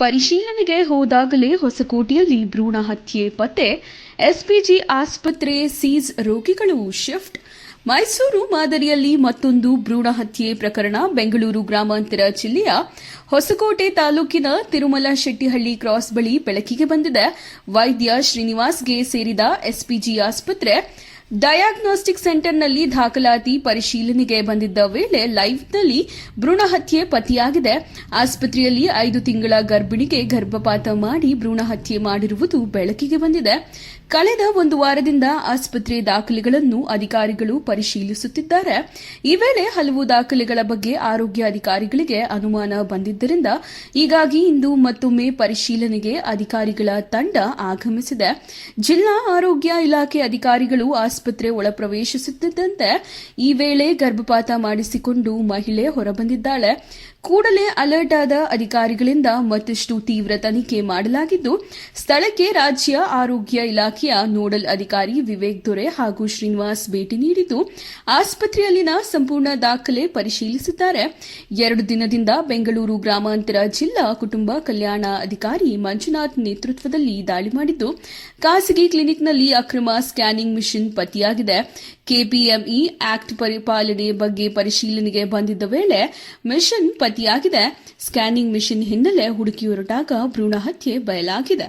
ಪರಿಶೀಲನೆಗೆ ಹೋದಾಗಲೇ ಹೊಸಕೋಟೆಯಲ್ಲಿ ಭ್ರೂಣ ಹತ್ಯೆ, ಪತ್ತೆ, ಎಸ್ಪಿಜಿ ಆಸ್ಪತ್ರೆ ಸೀಸ್ ರೋಗಿಗಳು ಶಿಫ್ಟ್. ಮೈಸೂರು ಮಾದರಿಯಲ್ಲಿ ಮತ್ತೊಂದು ಭ್ರೂಣ ಹತ್ಯೆ ಪ್ರಕರಣ, ಬೆಂಗಳೂರು ಗ್ರಾಮಾಂತರ ಜಿಲ್ಲೆಯ ಹೊಸಕೋಟೆ ತಾಲೂಕಿನ ತಿರುಮಲ ಶೆಟ್ಟಿಹಳ್ಳಿ ಕ್ರಾಸ್ ಬಳಿ ಬೆಳಕಿಗೆ ಬಂದಿದೆ. ವೈದ್ಯ ಶ್ರೀನಿವಾಸ್ಗೆ ಸೇರಿದ ಎಸ್ಪಿಜಿ ಆಸ್ಪತ್ರೆ ಡಯಾಗ್ನೋಸ್ಟಿಕ್ ಸೆಂಟರ್ನಲ್ಲಿ ದಾಖಲಾತಿ ಪರಿಶೀಲನೆಗೆ ಬಂದಿದ್ದ ವೇಳೆ ಲೈವ್ನಲ್ಲಿ ಭ್ರೂಣ ಹತ್ಯೆ ಪತಿಯಾಗಿದೆ ಆಸ್ಪತ್ರೆಯಲ್ಲಿ ಐದು ತಿಂಗಳ ಗರ್ಭಿಣಿಗೆ ಗರ್ಭಪಾತ ಮಾಡಿ ಭ್ರೂಣ ಹತ್ಯೆ ಮಾಡಿರುವುದು ಬೆಳಕಿಗೆ ಬಂದಿದೆ. ಕಳೆದ ಒಂದು ವಾರದಿಂದ ಆಸ್ಪತ್ರೆ ದಾಖಲೆಗಳನ್ನು ಅಧಿಕಾರಿಗಳು ಪರಿಶೀಲಿಸುತ್ತಿದ್ದಾರೆ. ಈ ವೇಳೆ ಹಲವು ದಾಖಲೆಗಳ ಬಗ್ಗೆ ಆರೋಗ್ಯ ಅಧಿಕಾರಿಗಳಿಗೆ ಅನುಮಾನ ಬಂದಿದ್ದರಿಂದ ಹೀಗಾಗಿ ಇಂದು ಮತ್ತೊಮ್ಮೆ ಪರಿಶೀಲನೆಗೆ ಅಧಿಕಾರಿಗಳ ತಂಡ ಆಗಮಿಸಿದೆ. ಜಿಲ್ಲಾ ಆರೋಗ್ಯ ಇಲಾಖೆ ಅಧಿಕಾರಿಗಳು ಆಸ್ಪತ್ರೆ ಒಳಪ್ರವೇಶಿಸುತ್ತಿದ್ದಂತೆ ಈ ವೇಳೆ ಗರ್ಭಪಾತ ಮಾಡಿಸಿಕೊಂಡು ಮಹಿಳೆ ಹೊರಬಂದಿದ್ದಾಳೆ. ಕೂಡಲೇ ಅಲರ್ಟ್ ಆದ ಅಧಿಕಾರಿಗಳಿಂದ ಮತ್ತಷ್ಟು ತೀವ್ರ ತನಿಖೆ ಮಾಡಲಾಗಿದ್ದು, ಸ್ಥಳಕ್ಕೆ ರಾಜ್ಯ ಆರೋಗ್ಯ ಇಲಾಖೆಯ ನೋಡಲ್ ಅಧಿಕಾರಿ ವಿವೇಕ್ ದೊರೆ ಹಾಗೂ ಶ್ರೀನಿವಾಸ್ ಭೇಟಿ ನೀಡಿದ್ದು, ಆಸ್ಪತ್ರೆಯಲ್ಲಿನ ಸಂಪೂರ್ಣ ದಾಖಲೆ ಪರಿಶೀಲಿಸಿದ್ದಾರೆ. ಎರಡು ದಿನದಿಂದ ಬೆಂಗಳೂರು ಗ್ರಾಮಾಂತರ ಜಿಲ್ಲಾ ಕುಟುಂಬ ಕಲ್ಯಾಣ ಅಧಿಕಾರಿ ಮಂಜುನಾಥ್ ನೇತೃತ್ವದಲ್ಲಿ ದಾಳಿ ಮಾಡಿದ್ದು, ಖಾಸಗಿ ಕ್ಲಿನಿಕ್ನಲ್ಲಿ ಅಕ್ರಮ ಸ್ಕ್ಯಾನಿಂಗ್ ಮಿಷನ್ ಪತ್ತೆಯಾಗಿದೆ ಕೆಪಿಎಂಇ ಆಕ್ಟ್ ಪರಿಪಾಲನೆ ಬಗ್ಗೆ ಪರಿಶೀಲನೆಗೆ ಬಂದಿದ್ದ ವೇಳೆ ಮಿಷನ್ ಪತಿಯಾಗಿದೆ ಸ್ಕ್ಯಾನಿಂಗ್ ಮಿಷನ್ ಹಿನ್ನೆಲೆ ಹುಡುಕಿ ಹೊರಟಾಗ ಭ್ರೂಣ ಹತ್ಯೆ ಬಯಲಾಗಿದೆ.